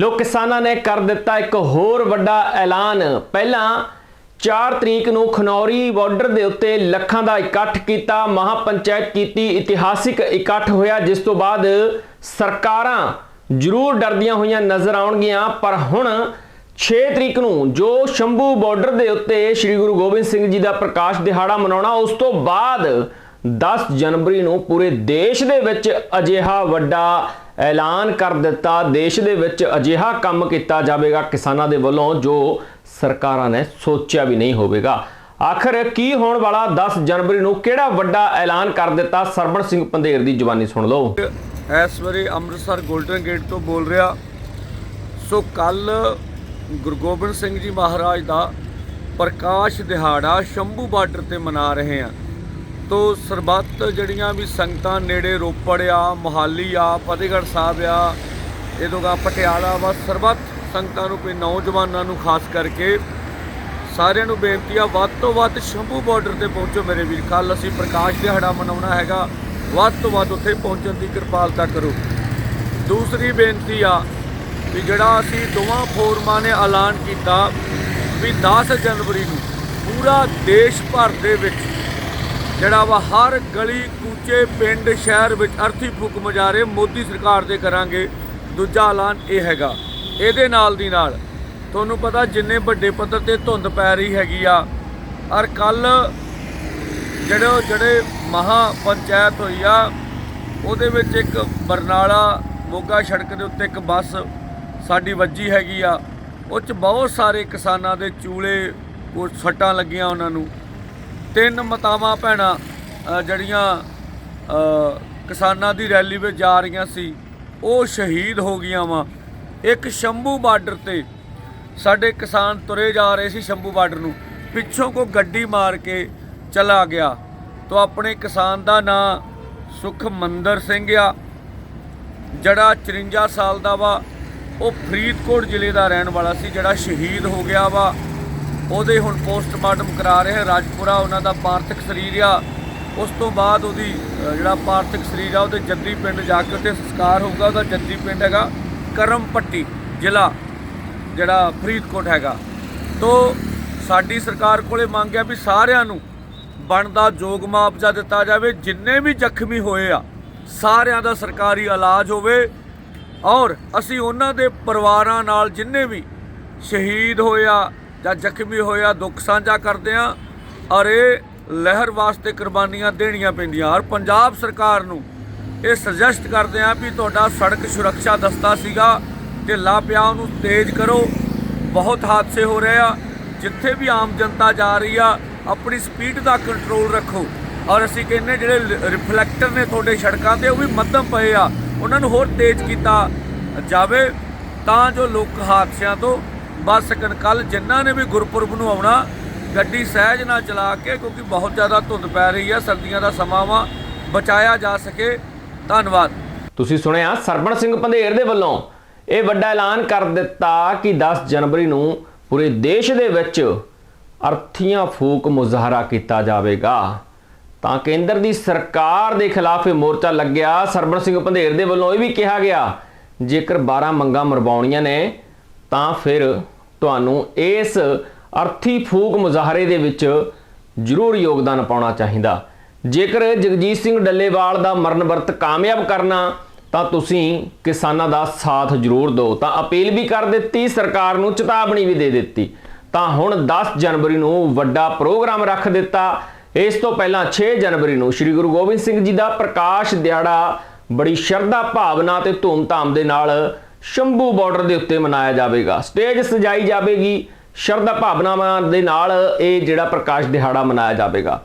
ਲੋਕ ਕਿਸਾਨਾਂ ਨੇ ਕਰ ਦਿੱਤਾ ਇੱਕ ਹੋਰ ਵੱਡਾ ਐਲਾਨ। ਪਹਿਲਾਂ 4 ਤਰੀਕ ਨੂੰ ਖਨੌਰੀ ਬਾਰਡਰ ਦੇ ਉੱਤੇ ਲੱਖਾਂ ਦਾ ਇਕੱਠ ਕੀਤਾ, ਮਹਾਪੰਚਾਇਤ ਕੀਤੀ, ਇਤਿਹਾਸਿਕ ਇਕੱਠ ਹੋਇਆ, ਜਿਸ ਤੋਂ ਬਾਅਦ ਸਰਕਾਰਾਂ ਜ਼ਰੂਰ ਡਰਦੀਆਂ ਹੋਈਆਂ ਨਜ਼ਰ ਆਉਣਗੀਆਂ। ਪਰ ਹੁਣ 6 ਤਰੀਕ ਨੂੰ ਜੋ ਸ਼ੰਭੂ ਬਾਰਡਰ ਦੇ ਉੱਤੇ ਸ੍ਰੀ ਗੁਰੂ ਗੋਬਿੰਦ ਸਿੰਘ ਜੀ ਦਾ ਪ੍ਰਕਾਸ਼ ਦਿਹਾੜਾ ਮਨਾਉਣਾ, ਉਸ ਤੋਂ ਬਾਅਦ 10 ਜਨਵਰੀ ਨੂੰ ਪੂਰੇ ਦੇਸ਼ ਦੇ ਵਿੱਚ ਅਜਿਹਾ ਵੱਡਾ ਐਲਾਨ ਕਰ ਦਿੱਤਾ। ਦੇਸ਼ ਦੇ ਵਿੱਚ ਅਜਿਹਾ ਕੰਮ ਕੀਤਾ ਜਾਵੇਗਾ ਕਿਸਾਨਾਂ ਦੇ ਵੱਲੋਂ, ਜੋ ਸਰਕਾਰਾਂ ਨੇ ਸੋਚਿਆ ਵੀ ਨਹੀਂ ਹੋਵੇਗਾ। ਆਖਰ ਕੀ ਹੋਣ ਵਾਲਾ? 10 ਜਨਵਰੀ ਨੂੰ ਕਿਹੜਾ ਵੱਡਾ ਐਲਾਨ ਕਰ ਦਿੱਤਾ? ਸਰਬਣ ਸਿੰਘ ਪੰਧੇਰ ਦੀ ਜ਼ੁਬਾਨੀ ਸੁਣ ਲਓ। ਇਸ ਵਾਰੀ ਅੰਮ੍ਰਿਤਸਰ 골ਡਨ ਗੇਟ ਤੋਂ ਬੋਲ ਰਿਹਾ। ਸੋ ਕੱਲ ਗੁਰੂ ਗੋਬਿੰਦ ਸਿੰਘ ਜੀ ਮਹਾਰਾਜ ਦਾ ਪ੍ਰਕਾਸ਼ ਦਿਹਾੜਾ ਸ਼ੰਭੂ ਬਾਰਡਰ ਤੇ ਮਨਾ ਰਹੇ ਆ। ਤੋ ਸਰਬੱਤ ਜਿਹੜੀਆਂ ਵੀ ਸੰਗਤਾਂ ਨੇੜੇ ਰੋਪੜ ਆ, ਮੋਹਾਲੀ ਆ, ਫਤਿਹਗੜ੍ਹ ਸਾਹਿਬ ਆ ਇਹਦੋਂਗਾ ਪਟਿਆਲਾ ਵਾ, ਸਰਬੱਤ ਸੰਗਤਾਂ ਨੂੰ, ਕੋਈ ਨੌਜਵਾਨਾਂ ਨੂੰ ਖਾਸ ਕਰਕੇ ਸਾਰਿਆਂ ਨੂੰ ਬੇਨਤੀ ਆ, ਵੱਧ ਤੋਂ ਵੱਧ ਸ਼ੰਭੂ ਬਾਰਡਰ ਤੇ ਪਹੁੰਚੋ ਮੇਰੇ ਵੀਰ। ਕੱਲ ਅਸੀਂ ਪ੍ਰਕਾਸ਼ ਦਿਹਾੜਾ ਮਨਾਉਣਾ ਹੈਗਾ, ਵੱਧ ਤੋਂ ਵੱਧ ਉੱਥੇ ਪਹੁੰਚਣ ਦੀ ਕਿਰਪਾਲਤਾ ਕਰੋ। ਦੂਸਰੀ ਬੇਨਤੀ ਆ ਵੀ ਜਿਹੜਾ ਅਸੀਂ ਦੋਵਾਂ ਫੋਰਮਾਂ ਨੇ ਐਲਾਨ ਕੀਤਾ ਵੀ 10 ਜਨਵਰੀ ਨੂੰ ਪੂਰਾ ਦੇਸ਼ ਭਰ ਦੇ ਵਿੱਚ ਜਿਹੜਾ ਵਾ ਹਰ ਗਲੀ, ਕੂਚੇ, ਪਿੰਡ, ਸ਼ਹਿਰ ਵਿੱਚ ਅਰਥੀ ਫੂਕ ਮਜਾਰੇ ਮੋਦੀ ਸਰਕਾਰ ਦੇ ਕਰਾਂਗੇ। ਦੂਜਾ ਐਲਾਨ ਇਹ ਹੈਗਾ, ਇਹਦੇ ਨਾਲ ਦੀ ਨਾਲ ਤੁਹਾਨੂੰ ਪਤਾ ਜਿੰਨੇ ਵੱਡੇ ਪੱਧਰ ਤੇ ਧੁੰਦ ਪੈ ਰਹੀ ਹੈਗੀ ਆ, ਔਰ ਕੱਲ ਜਿਹੜੇ ਜਿਹੜੇ ਮਹਾ ਪੰਚਾਇਤ ਹੋਈ ਆ, ਉਹਦੇ ਵਿੱਚ ਇੱਕ ਬਰਨਾਲਾ ਮੋਗਾ ਸੜਕ ਦੇ ਉੱਤੇ ਇੱਕ ਬੱਸ ਸਾਡੀ ਵੱਜੀ ਹੈਗੀ ਆ, ਉਹ ਚ ਬਹੁਤ ਸਾਰੇ ਕਿਸਾਨਾਂ ਦੇ ਚੂਲੇ, ਉਹ ਸੱਟਾਂ ਲੱਗੀਆਂ ਉਹਨਾਂ ਨੂੰ। ਤਿੰਨ ਮਾਤਾਵਾਂ ਭੈਣਾਂ ਜਿਹੜੀਆਂ ਕਿਸਾਨਾਂ ਦੀ ਰੈਲੀ ਵਿੱਚ ਜਾ ਰਹੀਆਂ ਸੀ, ਉਹ ਸ਼ਹੀਦ ਹੋ ਗਈਆਂ ਵਾ। ਇੱਕ ਸ਼ੰਭੂ ਬਾਰਡਰ ਤੇ ਸਾਡੇ ਕਿਸਾਨ ਤੁਰੇ ਜਾ ਰਹੇ ਸੀ ਸ਼ੰਭੂ ਬਾਰਡਰ ਨੂੰ। ਪਿੱਛੋਂ ਕੋ ਗੱਡੀ ਮਾਰ ਕੇ ਚਲਾ ਗਿਆ। ਤੋ ਆਪਣੇ ਕਿਸਾਨ ਦਾ ਨਾਂ ਸੁਖਮੰਦਰ ਸਿੰਘ ਆ, ਜਿਹੜਾ 54 ਸਾਲ ਦਾ ਵਾ, ਉਹ ਫਰੀਦਕੋਟ ਜ਼ਿਲ੍ਹੇ ਦਾ ਰਹਿਣ ਵਾਲਾ ਸੀ, ਜਿਹੜਾ ਸ਼ਹੀਦ ਹੋ ਗਿਆ ਵਾ। ਉਹਦੇ ਹੁਣ ਪੋਸਟਮਾਰਟਮ ਕਰਾ ਰਹੇ ਹੈ ਰਾਜਪੁਰਾ, ਉਹਨਾਂ ਦਾ ਪਾਰਥਿਕ ਸਰੀਰ ਆ। ਉਸ ਤੋਂ ਬਾਅਦ ਉਹਦੀ ਜਿਹੜਾ ਪਾਰਥਿਕ ਸਰੀਰ ਆ, ਉਹਦੇ ਜੱਦੀ ਪਿੰਡ ਜਾ ਕੇ ਉੱਥੇ ਸੰਸਕਾਰ ਹੋਊਗਾ। ਉਹਦਾ ਜੱਦੀ ਪਿੰਡ ਹੈਗਾ ਕਰਮਪੱਟੀ ਜ਼ਿਲ੍ਹਾ, ਜਿਹੜਾ ਫਰੀਦਕੋਟ ਹੈਗਾ। ਤੋਂ ਸਾਡੀ ਸਰਕਾਰ ਕੋਲੇ ਮੰਗਿਆ ਵੀ ਸਾਰਿਆਂ ਨੂੰ ਬਣਦਾ ਜੋਗ ਮੁਆਵਜ਼ਾ ਦਿੱਤਾ ਜਾਵੇ। ਜਿੰਨੇ ਵੀ ਜ਼ਖਮੀ ਹੋਏ ਆ, ਸਾਰਿਆਂ ਦਾ ਸਰਕਾਰੀ ਇਲਾਜ ਹੋਵੇ। ਔਰ ਅਸੀਂ ਉਹਨਾਂ ਦੇ ਪਰਿਵਾਰਾਂ ਨਾਲ ਜਿੰਨੇ ਵੀ ਸ਼ਹੀਦ ਹੋਇਆ ਜਾਂ ਜ਼ਖਮੀ ਹੋਇਆ, ਦੁੱਖ ਸਾਂਝਾ ਕਰਦੇ ਆ ਔਰ ਇਹ ਲਹਿਰ ਵਾਸਤੇ ਕੁਰਬਾਨੀਆਂ ਦੇਣੀਆਂ ਪੈਂਦੀਆਂ। ਔਰ ਪੰਜਾਬ ਸਰਕਾਰ ਨੂੰ ਇਹ ਸੁਜੈਸਟ ਕਰਦੇ ਆ ਵੀ ਤੁਹਾਡਾ ਸੜਕ ਸੁਰੱਖਿਆ ਦਸਤਾ ਸੀਗਾ ਢਿੱਲਾ ਪਿਆ ਉਹਨੂੰ ਤੇਜ਼ ਕਰੋ। ਬਹੁਤ ਹਾਦਸੇ ਹੋ ਰਹੇ ਆ। ਜਿੱਥੇ ਵੀ ਆਮ ਜਨਤਾ ਜਾ ਰਹੀ ਆ, ਆਪਣੀ ਸਪੀਡ ਦਾ ਕੰਟਰੋਲ ਰੱਖੋ। ਔਰ ਅਸੀਂ ਕਹਿੰਨੇ ਜਿਹੜੇ ਰਿਫਲੈਕਟਰ ਨੇ ਤੁਹਾਡੇ ਸੜਕਾਂ ਤੇ, ਉਹ ਵੀ ਮੱਧਮ ਪਏ ਆ। ਉਹਨਾਂ ਨੂੰ ਹੋਰ ਤੇਜ਼ ਕੀਤਾ ਜਾਵੇ ਤਾਂ ਜੋ ਲੋਕ ਹਾਦਸਿਆਂ ਤੋਂ ਬਚ ਸਕਣ ਕੱਲ ਜਿਨ੍ਹਾਂ ਨੇ ਵੀ ਗੁਰਪੁਰਬ ਨੂੰ ਆਉਣਾ, ਗੱਡੀ ਸਹਿਜ ਨਾਲ ਚਲਾ ਕੇ, ਕਿਉਂਕਿ ਬਹੁਤ ਜ਼ਿਆਦਾ ਧੁੰਦ ਪੈ ਰਹੀ ਹੈ, ਸਰਦੀਆਂ ਦਾ ਸਮਾਂ ਵਾ, ਬਚਾਇਆ ਜਾ ਸਕੇ। ਧੰਨਵਾਦ। ਤੁਸੀਂ ਸੁਣਿਆ ਸਰਬਣ ਸਿੰਘ ਪੰਧੇਰ ਦੇ ਵੱਲੋਂ ਇਹ ਵੱਡਾ ਐਲਾਨ ਕਰ ਦਿੱਤਾ ਕਿ 10 ਜਨਵਰੀ ਨੂੰ ਪੂਰੇ ਦੇਸ਼ ਦੇ ਵਿੱਚ ਅਰਥੀਆਂ ਫੂਕ ਮੁਜ਼ਾਹਰਾ ਕੀਤਾ ਜਾਵੇਗਾ। ਤਾਂ ਕੇਂਦਰ ਦੀ ਸਰਕਾਰ ਦੇ ਖਿਲਾਫ ਇਹ ਮੋਰਚਾ ਲੱਗਿਆ। ਸਰਬਣ ਸਿੰਘ ਪੰਧੇਰ ਦੇ ਵੱਲੋਂ ਇਹ ਵੀ ਕਿਹਾ ਗਿਆ, ਜੇਕਰ 12 ਮੰਗਾਂ ਮਰਵਾਉਣੀਆਂ ਨੇ, ਤਾਂ ਫਿਰ ਤੁਹਾਨੂੰ ਇਸ ਅਰਥੀ ਫੂਕ ਮੁਜ਼ਾਹਰੇ ਦੇ ਵਿੱਚ ਜ਼ਰੂਰ ਯੋਗਦਾਨ ਪਾਉਣਾ ਚਾਹੀਦਾ। ਜੇਕਰ ਜਗਜੀਤ ਸਿੰਘ ਡੱਲੇਵਾਲ ਦਾ ਮਰਨ ਵਰਤ ਕਾਮਯਾਬ ਕਰਨਾ, ਤਾਂ ਤੁਸੀਂ ਕਿਸਾਨਾਂ ਦਾ ਸਾਥ ਜ਼ਰੂਰ ਦਿਓ। ਤਾਂ ਅਪੀਲ ਵੀ ਕਰ ਦਿੱਤੀ, ਸਰਕਾਰ ਨੂੰ ਚੇਤਾਵਨੀ ਵੀ ਦੇ ਦਿੱਤੀ। ਤਾਂ ਹੁਣ 10 ਜਨਵਰੀ ਨੂੰ ਵੱਡਾ ਪ੍ਰੋਗਰਾਮ ਰੱਖ ਦਿੱਤਾ। ਇਸ ਤੋਂ ਪਹਿਲਾਂ 6 ਜਨਵਰੀ ਨੂੰ ਸ੍ਰੀ ਗੁਰੂ ਗੋਬਿੰਦ ਸਿੰਘ ਜੀ ਦਾ ਪ੍ਰਕਾਸ਼ ਦਿਹਾੜਾ ਬੜੀ ਸ਼ਰਧਾ ਭਾਵਨਾ ਤੇ ਧੂਮਧਾਮ ਦੇ ਨਾਲ ਸ਼ੰਭੂ ਬਾਰਡਰ ਦੇ ਉੱਤੇ ਮਨਾਇਆ ਜਾਵੇਗਾ। ਸਟੇਜ ਸਜਾਈ ਜਾਵੇਗੀ। ਸ਼ਰਧਾ ਭਾਵਨਾਵਾਂ ਦੇ ਨਾਲ ਇਹ ਜਿਹੜਾ ਪ੍ਰਕਾਸ਼ ਦਿਹਾੜਾ ਮਨਾਇਆ ਜਾਵੇਗਾ।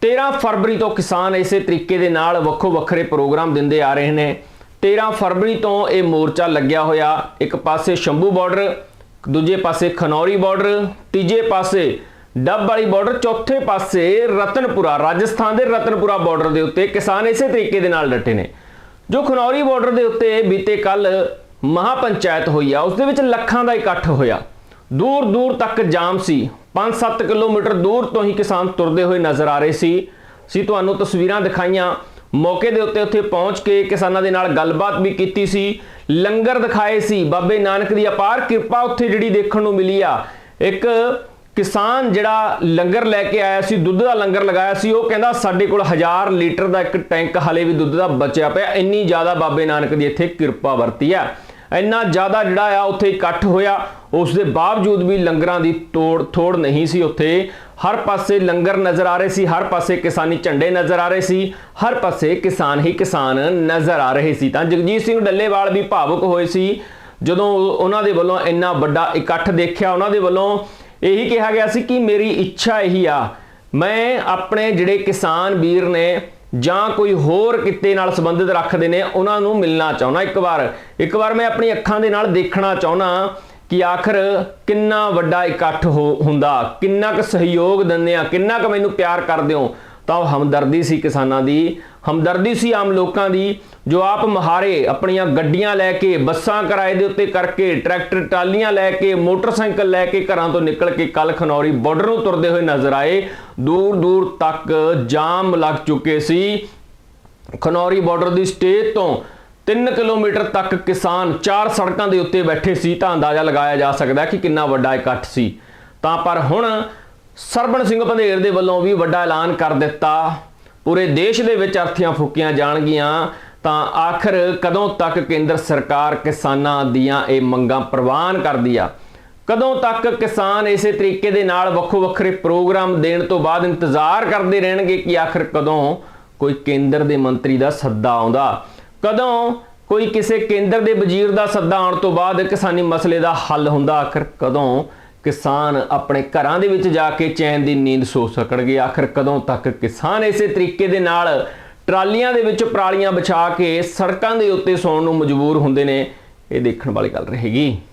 13 ਫਰਵਰੀ ਤੋਂ ਕਿਸਾਨ ਇਸੇ ਤਰੀਕੇ ਦੇ ਨਾਲ ਵੱਖੋ ਵੱਖਰੇ ਪ੍ਰੋਗਰਾਮ ਦਿੰਦੇ ਆ ਰਹੇ ਨੇ। 13 ਫਰਵਰੀ ਤੋਂ ਇਹ ਮੋਰਚਾ ਲੱਗਿਆ ਹੋਇਆ। ਇੱਕ ਪਾਸੇ ਸ਼ੰਭੂ ਬਾਰਡਰ, ਦੂਜੇ ਪਾਸੇ ਖਨੌਰੀ ਬਾਰਡਰ, ਤੀਜੇ ਪਾਸੇ ਡੱਬ ਵਾਲੀ ਬਾਰਡਰ, ਚੌਥੇ ਪਾਸੇ ਰਤਨਪੁਰਾ, ਰਾਜਸਥਾਨ ਦੇ ਰਤਨਪੁਰਾ ਬਾਰਡਰ ਦੇ ਉੱਤੇ ਕਿਸਾਨ ਇਸੇ ਤਰੀਕੇ ਦੇ ਨਾਲ ਡਟੇ ਨੇ। ਜੋ ਖਨੌਰੀ ਬਾਰਡਰ ਦੇ ਉੱਤੇ ਬੀਤੇ ਕੱਲ ਮਹਾਪੰਚਾਇਤ ਹੋਈ ਆ, ਉਸ ਦੇ ਵਿੱਚ ਲੱਖਾਂ ਦਾ ਇਕੱਠ ਹੋਇਆ। ਦੂਰ ਦੂਰ ਤੱਕ ਜਾਮ ਸੀ। 5-7 ਕਿਲੋਮੀਟਰ ਦੂਰ ਤੋਂ ਹੀ ਕਿਸਾਨ ਤੁਰਦੇ ਹੋਏ ਨਜ਼ਰ ਆ ਰਹੇ ਸੀ। ਸੀ ਤੁਹਾਨੂੰ ਤਸਵੀਰਾਂ ਦਿਖਾਈਆਂ। ਮੌਕੇ ਦੇ ਉੱਤੇ ਉੱਥੇ ਪਹੁੰਚ ਕੇ ਕਿਸਾਨਾਂ ਦੇ ਨਾਲ ਗੱਲਬਾਤ ਵੀ ਕੀਤੀ ਸੀ। ਲੰਗਰ ਦਿਖਾਏ ਸੀ। ਬਾਬੇ ਨਾਨਕ ਦੀ ਅਪਾਰ ਕਿਰਪਾ ਉੱਥੇ ਜਿਹੜੀ ਦੇਖਣ ਨੂੰ ਮਿਲੀ ਆ। ਇੱਕ ਕਿਸਾਨ ਜਿਹੜਾ ਲੰਗਰ ਲੈ ਕੇ ਆਇਆ ਸੀ, ਦੁੱਧ ਦਾ ਲੰਗਰ ਲਗਾਇਆ ਸੀ, ਉਹ ਕਹਿੰਦਾ ਸਾਡੇ ਕੋਲ 1000 ਲੀਟਰ ਦਾ ਇੱਕ ਟੈਂਕ ਹਲੇ ਵੀ ਦੁੱਧ ਦਾ ਬਚਿਆ ਪਿਆ। ਇੰਨੀ ਜ਼ਿਆਦਾ ਬਾਬੇ ਨਾਨਕ ਦੀ ਇੱਥੇ ਕਿਰਪਾ ਵਰਤੀ ਆ। ਇੰਨਾ ਜ਼ਿਆਦਾ ਜਿਹੜਾ ਆ ਉੱਥੇ ਇਕੱਠ ਹੋਇਆ ਉਸ ਦੇ ਬਾਵਜੂਦ ਵੀ ਲੰਗਰਾਂ ਦੀ ਤੋੜ ਥੋੜ ਨਹੀਂ ਸੀ ਉੱਥੇ। ਹਰ ਪਾਸੇ ਲੰਗਰ ਨਜ਼ਰ ਆ ਰਹੇ ਸੀ, ਹਰ ਪਾਸੇ ਕਿਸਾਨੀ ਝੰਡੇ ਨਜ਼ਰ ਆ ਰਹੇ ਸੀ, ਹਰ ਪਾਸੇ ਕਿਸਾਨ ਹੀ ਕਿਸਾਨ ਨਜ਼ਰ ਆ ਰਹੇ ਸੀ। ਤਾਂ ਜਗਜੀਤ ਸਿੰਘ ਡੱਲੇਵਾਲ ਵੀ ਭਾਵੁਕ ਹੋਏ ਸੀ, ਜਦੋਂ ਉਹਨਾਂ ਦੇ ਵੱਲੋਂ ਇੰਨਾ ਵੱਡਾ ਇਕੱਠ ਦੇਖਿਆ, ਉਹਨਾਂ ਦੇ ਵੱਲੋਂ ਇਹੀ ਕਿਹਾ ਗਿਆ ਸੀ ਕਿ ਮੇਰੀ ਇੱਛਾ ਇਹੀ ਆ, ਮੈਂ ਆਪਣੇ ਜਿਹੜੇ ਕਿਸਾਨ ਵੀਰ ਨੇ ਜਾਂ ਕੋਈ ਹੋਰ ਕਿੱਤੇ ਨਾਲ ਸੰਬੰਧਿਤ ਰੱਖਦੇ ਨੇ, ਉਹਨਾਂ ਨੂੰ ਮਿਲਣਾ ਚਾਹੁੰਦਾ। ਇੱਕ ਵਾਰ ਇੱਕ ਵਾਰ ਮੈਂ ਆਪਣੀ ਅੱਖਾਂ ਦੇ ਨਾਲ ਦੇਖਣਾ ਚਾਹੁੰਦਾ ਕਿ ਆਖਰ ਕਿੰਨਾ ਵੱਡਾ ਇਕੱਠ ਹੋ- ਹੁੰਦਾ, ਕਿੰਨਾ ਕੁ ਸਹਿਯੋਗ ਦਿੰਦੇ ਆ, ਕਿੰਨਾ ਕੁ ਮੈਨੂੰ ਪਿਆਰ ਕਰਦੇ ਹੋ। ਤਾਂ ਉਹ ਹਮਦਰਦੀ ਸੀ ਕਿਸਾਨਾਂ ਦੀ ਹਮਦਰਦੀ ਸੀ ਆਮ ਲੋਕਾਂ ਦੀ, ਜੋ ਆਪ ਮਹਾਰੇ ਆਪਣੀਆਂ ਗੱਡੀਆਂ ਲੈ ਕੇ, ਬੱਸਾਂ ਕਿਰਾਏ ਦੇ ਉੱਤੇ ਕਰਕੇ, ਟਰੈਕਟਰ ਟਾਲੀਆਂ ਲੈ ਕੇ, ਮੋਟਰਸਾਈਕਲ ਲੈ ਕੇ ਘਰਾਂ ਤੋਂ ਨਿਕਲ ਕੇ ਕੱਲ ਖਨੌਰੀ ਬਾਰਡਰ ਨੂੰ ਤੁਰਦੇ ਹੋਏ ਨਜ਼ਰ ਆਏ। ਦੂਰ ਦੂਰ ਤੱਕ ਜਾਮ ਲੱਗ ਚੁੱਕੇ ਸੀ। ਖਨੌਰੀ ਬਾਰਡਰ ਦੀ ਸਟੇਜ ਤੋਂ 3 ਕਿਲੋਮੀਟਰ ਤੱਕ ਕਿਸਾਨ ਚਾਰ ਸੜਕਾਂ ਦੇ ਉੱਤੇ ਬੈਠੇ ਸੀ, ਤਾਂ ਅੰਦਾਜ਼ਾ ਲਗਾਇਆ ਜਾ ਸਕਦਾ ਕਿ ਕਿੰਨਾ ਵੱਡਾ ਇਕੱਠ ਸੀ। ਤਾਂ ਪਰ ਹੁਣ ਸਰਬਣ ਸਿੰਘ ਪੰਧੇਰ ਦੇ ਵੱਲੋਂ ਵੀ ਵੱਡਾ ਐਲਾਨ ਕਰ ਦਿੱਤਾ। ਪੂਰੇ ਦੇਸ਼ ਦੇ ਵਿੱਚ ਅਰਥੀਆਂ ਫੂਕੀਆਂ ਜਾਣਗੀਆਂ, ਤਾਂ ਆਖਰ ਕਦੋਂ ਤੱਕ ਕੇਂਦਰ ਸਰਕਾਰ ਕਿਸਾਨਾਂ ਦੀਆਂ ਇਹ ਮੰਗਾਂ ਪ੍ਰਵਾਨ ਕਰਦੀ ਆ? ਕਦੋਂ ਤੱਕ ਕਿਸਾਨ ਇਸੇ ਤਰੀਕੇ ਦੇ ਨਾਲ ਵੱਖੋ ਵੱਖਰੇ ਪ੍ਰੋਗਰਾਮ ਦੇਣ ਤੋਂ ਬਾਅਦ ਇੰਤਜ਼ਾਰ ਕਰਦੇ ਰਹਿਣਗੇ ਕਿ ਆਖਰ ਕਦੋਂ ਕੋਈ ਕੇਂਦਰ ਦੇ ਮੰਤਰੀ ਦਾ ਸੱਦਾ ਆਉਂਦਾ? ਕਦੋਂ ਕੋਈ ਕਿਸੇ ਕੇਂਦਰ ਦੇ ਵਜ਼ੀਰ ਦਾ ਸੱਦਾ ਆਉਣ ਤੋਂ ਬਾਅਦ ਕਿਸਾਨੀ ਮਸਲੇ ਦਾ ਹੱਲ ਹੁੰਦਾ? ਆਖਰ ਕਦੋਂ ਕਿਸਾਨ ਆਪਣੇ ਘਰਾਂ ਦੇ ਵਿੱਚ ਜਾ ਕੇ ਚੈਨ ਦੀ ਨੀਂਦ ਸੋ ਸਕਣਗੇ। ਆਖਰ ਕਦੋਂ ਤੱਕ ਕਿਸਾਨ ਇਸੇ ਤਰੀਕੇ ਦੇ ਨਾਲ ਟਰਾਲੀਆਂ ਦੇ ਵਿੱਚ ਪਰਾਲੀਆਂ ਵਿਛਾ ਕੇ ਸੜਕਾਂ ਦੇ ਉੱਤੇ ਸੌਣ ਨੂੰ ਮਜਬੂਰ ਹੁੰਦੇ ਨੇ, ਇਹ ਦੇਖਣ ਵਾਲੀ ਗੱਲ ਰਹੇਗੀ।